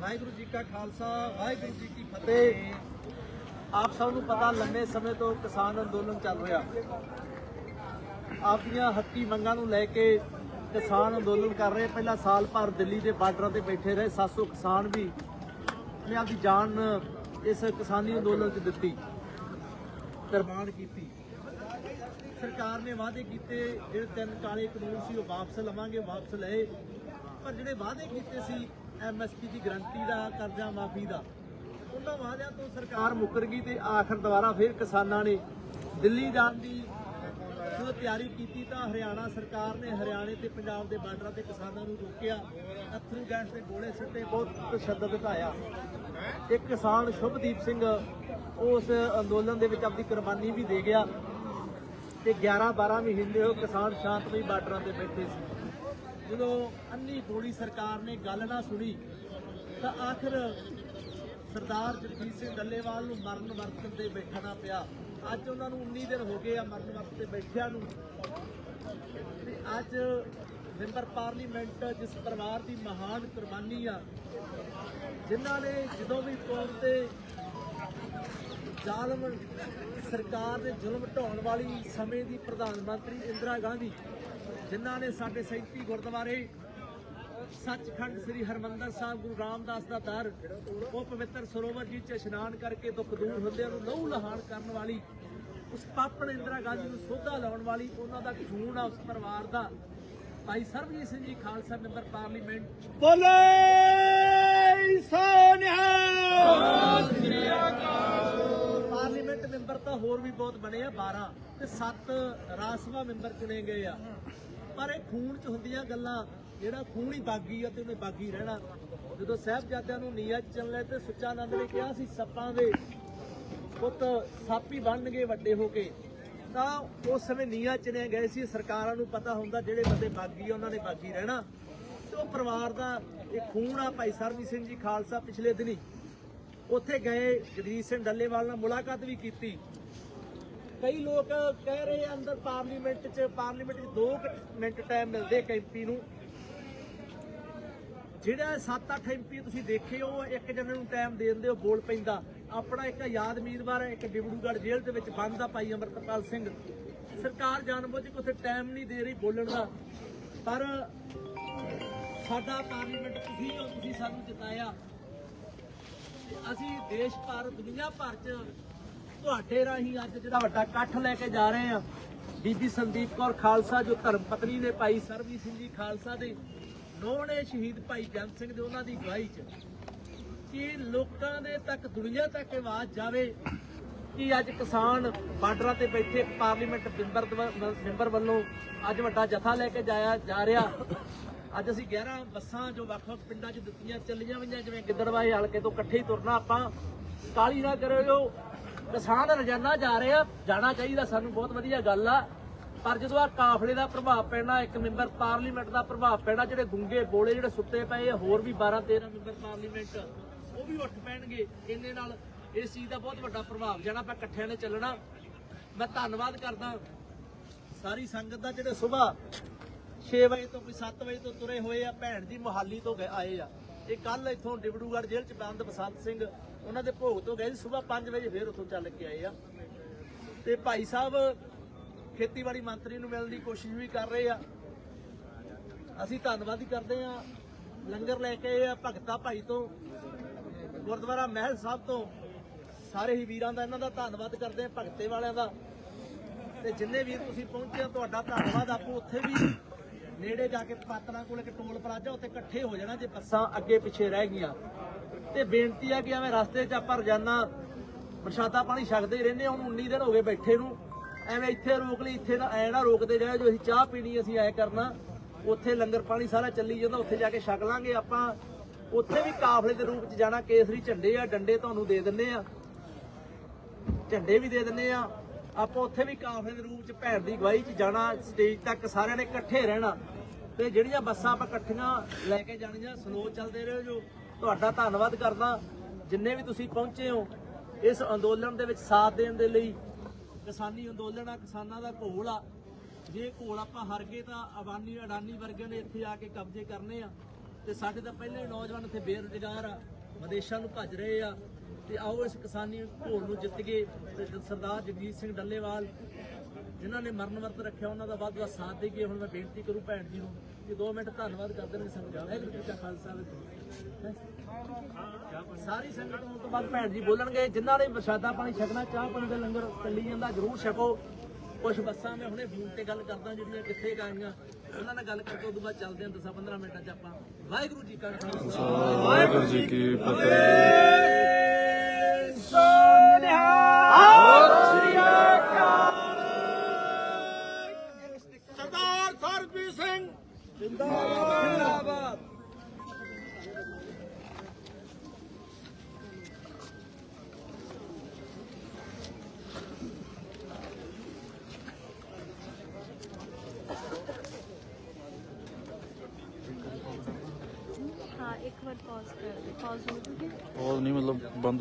ਵਾਹਿਗੁਰੂ ਜੀ ਕਾ ਖਾਲਸਾ, ਵਾਹਿਗੁਰੂ ਜੀ ਕੀ ਫਤਿਹ। ਆਪ ਸਭ ਨੂੰ ਪਤਾ ਲੰਮੇ ਸਮੇਂ ਤੋਂ ਕਿਸਾਨ ਅੰਦੋਲਨ ਚੱਲ ਰਿਹਾ। ਆਪਦੀਆਂ ਹੱਕੀ ਮੰਗਾਂ ਨੂੰ ਲੈ ਕੇ ਕਿਸਾਨ ਅੰਦੋਲਨ ਕਰ ਰਹੇ। ਪਹਿਲਾਂ ਸਾਲ ਭਰ ਦਿੱਲੀ ਦੇ ਬਾਰਡਰਾਂ ਤੇ ਬੈਠੇ ਰਹੇ। 700 ਕਿਸਾਨ ਵੀ ਨੇ ਆਪਦੀ ਜਾਨ ਇਸ ਕਿਸਾਨੀ ਅੰਦੋਲਨ 'ਚ ਦਿੱਤੀ ਕੁਰਬਾਨ ਕੀਤੀ। ਸਰਕਾਰ ਨੇ ਵਾਅਦੇ ਕੀਤੇ, ਜਿਹੜੇ ਤਿੰਨ ਕਾਲੇ ਕਾਨੂੰਨ ਸੀ ਉਹ ਵਾਪਸ ਲਵਾਂਗੇ, ਵਾਪਸ ਲਏ। ਪਰ ਜਿਹੜੇ ਵਾਅਦੇ ਕੀਤੇ ਸੀ ਐਮਐਸਪੀ ਦੀ ਗਰੰਟੀ ਦਾ, ਕਰਜ਼ਾ ਮਾਫੀ ਦਾ। ਉਹਨਾਂ ਵਾਅਦਿਆਂ ਤੋਂ ਸਰਕਾਰ ਮੁੱਕਰ ਗਈ ਤੇ ਆਖਰ ਦੁਬਾਰਾ ਫਿਰ ਕਿਸਾਨਾਂ ਨੇ ਦਿੱਲੀ ਜਾਣ ਦੀ ਜਦੋਂ ਤਿਆਰੀ ਕੀਤੀ ਤਾਂ ਹਰਿਆਣਾ ਸਰਕਾਰ ਨੇ ਹਰਿਆਣੇ ਤੇ ਪੰਜਾਬ ਦੇ ਬਾਰਡਰਾਂ ਤੇ ਕਿਸਾਨਾਂ ਨੂੰ ਰੋਕਿਆ। ਅਥਰੂ ਗੈਸ ਦੇ ਗੋਲੇ ਸਿੱਟੇ, ਬਹੁਤ ਤਸ਼ੱਦਦ ਘਟਾਇਆ। ਇੱਕ ਕਿਸਾਨ ਸ਼ੁਭਦੀਪ ਸਿੰਘ ਉਸ ਅੰਦੋਲਨ ਦੇ ਵਿੱਚ ਆਪਣੀ ਕੁਰਬਾਨੀ ਵੀ ਦੇ ਗਿਆ ਤੇ 11 12 ਮਹੀਨੇ ਉਹ ਕਿਸਾਨ ਸ਼ਾਂਤਮਈ ਬਾਰਡਰਾਂ ਤੇ ਬੈਠੇ ਸੀ। ਜਦੋਂ ਅੰਨੀ ਗੋਲੀ ਸਰਕਾਰ ਨੇ ਗੱਲ ਨਾ ਸੁਣੀ, ਤਾਂ ਆਖਰ ਸਰਦਾਰ ਜਗਜੀਤ ਸਿੰਘ ਡੱਲੇਵਾਲ ਨੂੰ ਮਰਨ ਵਰਤਨ ਤੇ ਬੈਠਣਾ ਪਿਆ। ਅੱਜ ਉਹਨਾਂ ਨੂੰ 19 ਦਿਨ ਹੋ ਗਏ ਆ ਮਰਨ ਵਰਤ ਤੇ ਬੈਠਿਆਂ ਨੂੰ। ਤੇ ਅੱਜ ਮੈਂਬਰ ਪਾਰਲੀਮੈਂਟ, ਜਿਸ ਪਰਿਵਾਰ ਦੀ ਮਹਾਨ ਕੁਰਬਾਨੀ ਆ, ਜਿਨ੍ਹਾਂ ਨੇ ਜਦੋਂ ਵੀ ਕੌਮ ਤੇ ਜ਼ਾਲਮ ਸਰਕਾਰ ਦੇ ਜ਼ੁਲਮ ਢਾਉਣ ਵਾਲੀ ਸਮੇਂ ਦੀ ਪ੍ਰਧਾਨ ਮੰਤਰੀ ਇੰਦਰਾ ਗਾਂਧੀ ਜਿਨ੍ਹਾਂ ਨੇ ਸਾਡੇ 37 ਗੁਰਦੁਆਰੇ ਸੱਚਖੰਡ ਸ੍ਰੀ ਹਰਮੰਦਰ ਸਾਹਿਬ ਗੁਰੂ ਰਾਮਦਾਸ ਦਾ ਦਰ, ਉਹ ਪਵਿੱਤਰ ਸਰੋਵਰ ਜੀ ਚ ਇਸ਼ਨਾਨ ਕਰਕੇ ਦੁੱਖ ਦੂਰ ਹੁੰਦਿਆਂ ਨੂੰ ਲਹੂ ਲਹਾਨ ਕਰਨ ਵਾਲੀ, ਉਸ ਪਾਪਣ ਇੰਦਰਾ ਗਾਂਧੀ ਨੂੰ ਸੋਧਾ ਲਾਉਣ ਵਾਲੀ, ਉਹਨਾਂ ਦਾ ਖੂਨ ਆ ਉਸ ਪਰਿਵਾਰ ਦਾ। ਭਾਈ ਸਰਬਜੀਤ ਸਿੰਘ ਜੀ, ਖਾਲਸਾ ਮੈਂਬਰ ਪਾਰਲੀਮੈਂਟ। ਬੋਲੇ! ਹੋਰ ਵੀ ਬਹੁਤ ਬਣੇ ਆ 12 ਤੇ 7 ਰਾਜ ਸਭਾ ਮੈਂਬਰ ਚੁਣੇ ਗਏ ਆ। ਪਰ ਇਹ ਖੂਨ ਚ ਹੁੰਦੀਆਂ ਗੱਲਾਂ, ਜਿਹੜਾ ਖੂਨ ਹੀ ਬਾਗੀ ਆ ਤੇ ਉਹਨੇ ਬਾਗੀ ਰਹਿਣਾ। ਜਦੋਂ ਸਾਹਿਬਜ਼ਾਦਿਆਂ ਨੂੰ ਨੀਅਤ ਚੱਲਣੇ ਤੇ ਸੁੱਚਾ ਆਨੰਦ ਨੇ ਕਿਹਾ ਸੀ, ਸੱਪਾਂ ਦੇ ਪੁੱਤ ਸੱਪ ਹੀ ਬਣਨਗੇ ਵੱਡੇ ਹੋ ਕੇ। ਤਾਂ ਉਸ ਸਮੇਂ ਨੀਆ ਚੁਣੇ ਗਏ ਸੀ, ਸਰਕਾਰਾਂ ਨੂੰ ਪਤਾ ਹੁੰਦਾ ਜਿਹੜੇ ਬੰਦੇ ਬਾਗੀ ਆ, ਉਹਨਾਂ ਨੇ ਬਾਗੀ ਰਹਿਣਾ। ਤੇ ਉਹ ਪਰਿਵਾਰ ਦਾ ਇਹ ਖੂਨ ਆ, ਭਾਈ ਸਰਬਜੀਤ ਸਿੰਘ ਜੀ ਖਾਲਸਾ ਪਿਛਲੇ ਦਿਨੀ। ਉੱਥੇ ਗਏ, ਜਗਦੀਸ਼ ਸਿੰਘ ਡੱਲੇਵਾਲ ਨਾਲ ਮੁਲਾਕਾਤ ਵੀ ਕੀਤੀ। ਕਈ ਲੋਕ ਕਹਿ ਰਹੇ ਆ ਅੰਦਰ ਪਾਰਲੀਮੈਂਟ 'ਚ ਪਾਰਲੀਮੈਂਟ 'ਚ 2 ਮਿੰਟ ਟਾਈਮ ਮਿਲਦੇ ਐਮਪੀ ਨੂੰ। ਜਿਹੜਾ 7-8 ਐਮਪੀ ਤੁਸੀਂ ਦੇਖੇ ਹੋ ਇੱਕ ਜਣੇ ਨੂੰ ਟਾਈਮ ਦੇ ਦਿੰਦੇ ਹੋ ਬੋਲ ਪੈਂਦਾ। ਆਪਣਾ ਇੱਕ ਆਜ਼ਾਦ ਉਮੀਦਵਾਰ ਹੈ, ਇੱਕ ਡਿਬੜੂਗੜ੍ਹ ਜੇਲ੍ਹ ਦੇ ਵਿੱਚ ਬੰਦ ਆ ਭਾਈ ਅਮਰਤਪਾਲ ਸਿੰਘ। ਸਰਕਾਰ ਜਾਣਬੁੱਝ ਕੇ ਉੱਥੇ ਟਾਈਮ ਨਹੀਂ ਦੇ ਰਹੀ ਬੋਲਣ ਦਾ। ਪਰ ਸਾਡਾ ਪਾਰਲੀਮੈਂਟ ਤੁਸੀਂ ਹੋ ਤੁਸੀਂ ਸਾਨੂੰ ਜਿਤਾਇਆ ਅਸੀਂ ਦੇਸ਼ ਭਰ ਦੁਨੀਆ ਭਰ ਚ ਤੁਹਾਡੇ ਰਾਹੀਂ ਅੱਜ ਜਿਹੜਾ ਵੱਡਾ ਇਕੱਠ ਲੈ ਕੇ ਜਾ ਰਹੇ ਆ ਬੀਬੀ ਸੰਦੀਪ ਕੌਰ ਖਾਲਸਾ, ਜੋ ਧਰਮ ਪਤਨੀ ਨੇ ਭਾਈ ਸਰਬਜੀਤ ਸਿੰਘ ਜੀ ਖਾਲਸਾ ਦੇ ਨੋਹਣੇ ਸ਼ਹੀਦ ਭਾਈ ਜੰਤ ਸਿੰਘ ਦੇ ਉਹਨਾਂ ਦੀ ਗਵਾਹੀ ਚ। ਕਿ ਲੋਕਾਂ ਦੇ ਤੱਕ, ਦੁਨੀਆ ਤੱਕ ਆਵਾਜ਼ ਜਾਵੇ ਕਿ ਅੱਜ ਕਿਸਾਨ ਬਾਰਡਰਾਂ ਤੇ ਬੈਠੇ ਪਾਰਲੀਮੈਂਟ ਮੈਂਬਰ ਮੈਂਬਰ ਵੱਲੋਂ ਅੱਜ ਵੱਡਾ ਜਥਾ ਲੈ ਕੇ ਜਾਇਆ, ਜਾ ਰਿਹਾ। ਅੱਜ ਅਸੀਂ 11 ਬੱਸਾਂ ਜੋ ਵੱਖ-ਵੱਖ ਪਿੰਡਾਂ 'ਚ ਦਿੱਤੀਆਂ, ਚੱਲੀਆਂ ਹੋਈਆਂ ਜਿਵੇਂ ਗਿੱਦੜਵਾਏ ਹਲਕੇ ਤੋਂ ਇਕੱਠੇ ਹੀ ਤੁਰਨਾ ਆਪਾਂ। ਕਾਲੀ ਨਾ ਕਰਿਓ ਕਿਸਾਨ ਰੋਜ਼ਾਨਾ ਜਾ ਰਹੇ ਜਾਣਾ ਚਾਹੀਦਾ ਸਾਨੂੰ, ਬਹੁਤ ਵਧੀਆ ਗੱਲ ਆ। ਪਰ ਜਦੋਂ ਆ ਕਾਫਲੇ ਦਾ ਪ੍ਰਭਾਵ ਪੈਣਾ, ਇੱਕ ਮੈਂਬਰ ਪਾਰਲੀਮੈਂਟ ਦਾ ਪ੍ਰਭਾਵ ਪੈਣਾ, ਜਿਹੜੇ ਗੁੰਗੇ ਬੋਲੇ, ਜਿਹੜੇ ਸੁੱਤੇ ਪਏ ਹੋਰ ਵੀ 12 13 ਮੈਂਬਰ ਪਾਰਲੀਮੈਂਟ, ਉਹ ਵੀ ਉੱਠ ਪੈਣਗੇ। ਇੰਨੇ ਨਾਲ ਇਸ ਚੀਜ਼ ਦਾ ਬਹੁਤ ਵੱਡਾ ਪ੍ਰਭਾਵ ਜਾਣਾ ਆਪਾਂ ਇਕੱਠਿਆਂ ਨੇ ਚੱਲਣਾ। ਮੈਂ ਧੰਨਵਾਦ ਕਰਦਾ ਸਾਰੀ ਸੰਗਤ ਦਾ, ਜਿਹੜੇ ਸਵੇਰ 6 ਵਜੇ ਤੋਂ ਕੋਈ 7 ਵਜੇ ਤੋਂ ਤੁਰੇ ਹੋਏ ਆ, ਭੈਣ ਜੀ ਮੁਹਾਲੀ ਤੋਂ ਆਏ ਆ। ਇਹ ਕੱਲ ਇੱਥੋਂ ਡਿਬੜੂਗੜ ਜੇਲ੍ਹ ਚ ਬੰਦ, ਬਸੰਤ ਸਿੰਘ ਉਹਨਾਂ ਦੇ ਭੋਗ ਤੋਂ ਗਏ ਸੀ, ਸਵੇਰ 5 ਵਜੇ ਫੇਰ ਉੱਥੋਂ ਚੱਲ ਕੇ ਆਏ ਆ। ਤੇ ਭਾਈ ਸਾਹਿਬ ਖੇਤੀਬਾੜੀ ਮੰਤਰੀ ਨੂੰ ਮਿਲਣ ਦੀ ਕੋਸ਼ਿਸ਼ ਵੀ ਕਰ ਰਹੇ ਆ। ਅਸੀਂ ਧੰਨਵਾਦ ਹੀ ਕਰਦੇ ਆ। ਲੰਗਰ ਲੈ ਕੇ ਆਏ ਆ ਭਗਤਾ ਭਾਈ ਤੋਂ। ਗੁਰਦੁਆਰਾ ਮਹਿਲ ਸਾਹਿਬ ਤੋਂ। ਸਾਰੇ ਹੀ ਵੀਰਾਂ ਦਾ ਇਹਨਾਂ ਦਾ ਧੰਨਵਾਦ ਕਰਦੇ ਆ, ਭਗਤੇ ਵਾਲਿਆਂ ਦਾ। ਤੇ ਜਿੰਨੇ ਵੀਰ ਤੁਸੀਂ ਪਹੁੰਚੇ ਆ ਤੁਹਾਡਾ ਧੰਨਵਾਦ। ਆਪੋ ਉੱਥੇ ਵੀ ਨੇੜੇ ਜਾ ਕੇ ਪਾਤਰਾਂ ਕੋਲ ਇੱਕ ਟੋਲ ਪਲਾਜ਼ਾ ਉੱਥੇ ਇਕੱਠੇ ਹੋ ਜਾਣਾ ਜੇ ਬੱਸਾਂ ਅੱਗੇ ਪਿੱਛੇ ਰਹਿ ਗਈਆਂ। ਤੇ ਬੇਨਤੀ ਆ ਕਿ ਐਵੇਂ ਰਸਤੇ 'ਚ ਆਪਾਂ ਰੋਜ਼ਾਨਾ ਪ੍ਰਸ਼ਾਦਾ ਪਾਣੀ ਛਕਦੇ ਹੀ ਰਹਿੰਦੇ ਹਾਂ। ਹੁਣ 19 ਦਿਨ ਹੋ ਗਏ ਬੈਠੇ ਨੂੰ। ਐਵੇਂ ਇੱਥੇ ਰੋਕ ਲਈ, ਇੱਥੇ ਨਾ, ਐ ਨਾ ਰੋਕਦੇ ਜਾਓ ਜੋ ਅਸੀਂ ਚਾਹ ਪੀਣੀ ਅਸੀਂ ਐ ਕਰਨਾ। ਉੱਥੇ ਲੰਗਰ ਪਾਣੀ ਸਾਰਾ ਚੱਲੀ ਜਾਂਦਾ, ਉੱਥੇ ਜਾ ਕੇ ਛਕ ਲਾਂਗੇ ਆਪਾਂ। ਉੱਥੇ ਵੀ ਕਾਫਲੇ ਦੇ ਰੂਪ 'ਚ ਜਾਣਾ, ਕੇਸਰੀ ਝੰਡੇ ਆ, ਡੰਡੇ ਤੁਹਾਨੂੰ ਦੇ ਦਿੰਨੇ ਆ। ਝੰਡੇ ਵੀ ਦੇ ਦਿੰਨੇ ਆ। ਆਪਾਂ ਉੱਥੇ ਵੀ ਕਾਫਲੇ ਦੇ ਰੂਪ ਚ ਭੈਣ ਦੀ ਗਵਾਹੀ ਚ ਜਾਣਾ ਸਟੇਜ ਤੱਕ ਸਾਰਿਆਂ ਨੇ ਇਕੱਠੇ ਰਹਿਣਾ। ਤੇ ਜਿਹੜੀਆਂ ਬੱਸਾਂ ਆਪਾਂ ਇਕੱਠੀਆਂ ਲੈ ਕੇ ਜਾਣੀਆਂ, ਸਲੋ ਚੱਲਦੇ ਰਹੋ ਜੋ। ਤੁਹਾਡਾ ਧੰਨਵਾਦ ਕਰਦਾ, ਜਿੰਨੇ ਵੀ ਤੁਸੀਂ ਪਹੁੰਚੇ ਹੋ ਇਸ ਅੰਦੋਲਨ ਦੇ ਵਿੱਚ ਸਾਥ ਦੇਣ ਦੇ ਲਈ। ਕਿਸਾਨੀ ਅੰਦੋਲਨ ਆ, ਕਿਸਾਨਾਂ ਦਾ ਘੋਲ ਆ। ਜੇ ਘੋਲ ਆਪਾਂ ਹਰ ਗਏ ਤਾਂ ਅਬਾਨੀ, ਅਡਾਨੀ ਵਰਗਿਆਂ ਨੇ ਇੱਥੇ ਆ ਕੇ ਕਬਜ਼ੇ ਕਰਨੇ ਆ। ਤੇ ਸਾਡੇ ਤਾਂ ਪਹਿਲੇ ਨੌਜਵਾਨ ਇੱਥੇ ਬੇਰੁਜ਼ਗਾਰ ਆ, ਵਿਦੇਸ਼ਾਂ ਨੂੰ ਭੱਜ ਰਹੇ ਆ। ਤੇ ਆਓ ਇਸ ਕਿਸਾਨੀ ਘੋਲ ਨੂੰ ਜਿੱਤ ਗਏ। ਤੇ ਸਰਦਾਰ ਜਗਜੀਤ ਸਿੰਘ ਡੱਲੇਵਾਲ ਜਿਨ੍ਹਾਂ ਨੇ ਮਰਨ ਵਰਤ ਰੱਖਿਆ ਉਹਨਾਂ ਦਾ ਵੱਧ ਵੱਧ ਸਾਥ ਦੇਈਏ। ਹੁਣ ਮੈਂ ਬੇਨਤੀ ਕਰੂ ਭੈਣ ਜੀ ਨੂੰ ਕਿ 2 ਮਿੰਟ ਧੰਨਵਾਦ ਕਰਦੇ ਨੇ ਸੰਗਤ ਵਾਹਿਗੁਰੂ ਜੀ ਕਾ ਖਾਲਸਾ ਵਾਹਿਗੁਰੂ ਸਾਰੀ ਸੰਗਤ ਨੂੰ ਤੋਂ ਬਾਅਦ ਭੈਣ ਜੀ ਬੋਲਣਗੇ ਜਿਨ੍ਹਾਂ ਨੇ ਪ੍ਰਸ਼ਾਦਾ ਪਾਣੀ ਛਕਣਾ ਚਾਹ ਪਾਣੀ ਦਾ ਲੰਗਰ ਚੱਲੀ ਜਾਂਦਾ ਜਰੂਰ ਛਕੋ। ਕੁਝ ਬੱਸਾਂ ਮੈਂ ਹੁਣੇ ਫੋਨ ਤੇ ਗੱਲ ਕਰਦਾ ਜਿਹੜੀਆਂ ਕਿੱਥੇ ਗਾਈਆਂ ਉਹਨਾਂ ਨਾਲ ਗੱਲ ਕਰਕੇ ਉਦੋਂ ਬਾਅਦ ਚੱਲਦੇ ਹਾਂ 10 15 ਮਿੰਟਾਂ 'ਚ ਆਪਾਂ। ਵਾਹਿਗੁਰੂ ਜੀ ਕਾ ਖਾਲਸਾ। ਵਾਹਿਗੁਰੂ ਜੀ ਕੀ ਫਤਿਹ। पी सिंह जिंदाबाद हाँ एक बार पॉज कर पॉज हो चुके और नहीं मतलब बंद